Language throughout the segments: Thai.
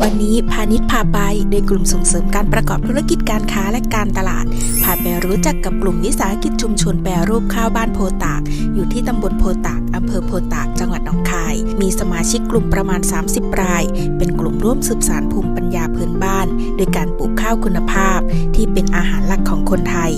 วันนี้พาณิชย์พาไปในกลุ่มส่งเสริมการประกอบธุรกิจการค้าและการตลาด พาไปรู้จักกับกลุ่มวิสาหกิจชุมชนแปรรูปข้าวบ้านโพตาก อยู่ที่ตำบลโพตากอำเภอโพตากจังหวัด มีสมาชิกกลุ่มประมาณ 30 ราย เป็นกลุ่มร่วมสืบสานภูมิปัญญาพื้นบ้าน โดยการปลูกข้าวคุณภาพ ที่เป็นอาหารหลักของคนไทย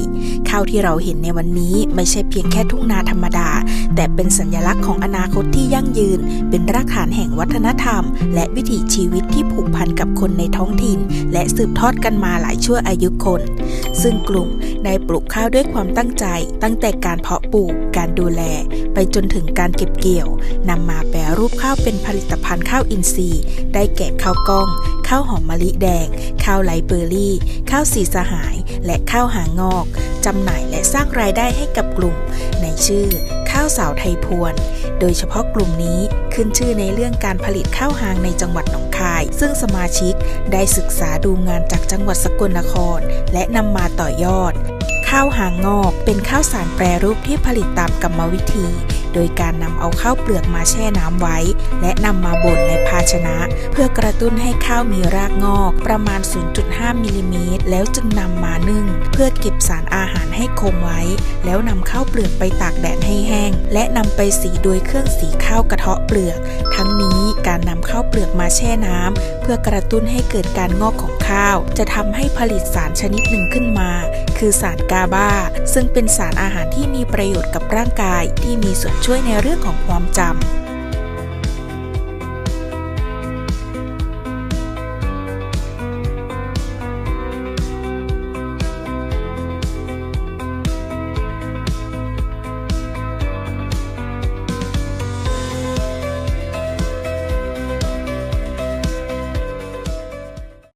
ข้าวที่เราเห็นในวันนี้ไม่ใช่เพียงแค่ทุ่งนาธรรมดา แต่เป็นสัญลักษณ์ของอนาคตที่ยั่งยืน เป็นรากฐานแห่งวัฒนธรรม และวิถีชีวิตที่ผูกพันกับคนในท้องถิ่น และสืบทอดกันมาหลายชั่วอายุคน ซึ่งกลุ่มได้ปลูกข้าวด้วยความตั้งใจ ตั้งแต่การเพาะปลูกการดูแล ไปจนถึงการเก็บเกี่ยวนำมาแปรรูปข้าวเป็นผลิตภัณฑ์ข้าวอินทรีย์ ได้แก่ข้าวกล้อง ข้าวหอมมะลิแดง ข้าวไลเบอรี่ ข้าวสีสหาย และข้าวหางอกจำหน่ายและสร้างรายได้ให้กับกลุ่ม ในชื่อ ข้าวสาวไทยพวน โดยเฉพาะกลุ่มนี้ขึ้นชื่อในเรื่องการผลิตข้าวหางในจังหวัดหนองคาย ซึ่งสมาชิกได้ศึกษาดูงานจากจังหวัดสกลนคร และนำมาต่อยอด ข้าวหางงอก เป็นข้าวสารแปรรูปที่ผลิตตามกรรมวิธี โดยการนำเอาข้าวเปลือกมาแช่น้ำไว้ และนำมาบดในภาชนะ เพื่อกระตุ้นให้ข้าวมีรากงอก ประมาณ 0.5มิลลิเมตรแล้วจึงนำมานึ่ง เพื่อเก็บสารอาหารให้คงไว้ แล้วนำข้าวเปลือกไปตากแดดให้แห้ง และนำไปสีโดยเครื่องสีข้าวกระเทาะเปลือก ทั้งนี้การนำข้าวเปลือกมาแช่น้ำเพื่อกระตุ้นให้เกิดการงอกของข้าว จะทำให้ผลิตสารชนิดหนึ่งขึ้นมา คือสารกาบาซึ่งเป็นสารอาหารที่มีประโยชน์กับร่างกายที่มีส่วนช่วยในเรื่องของความจำ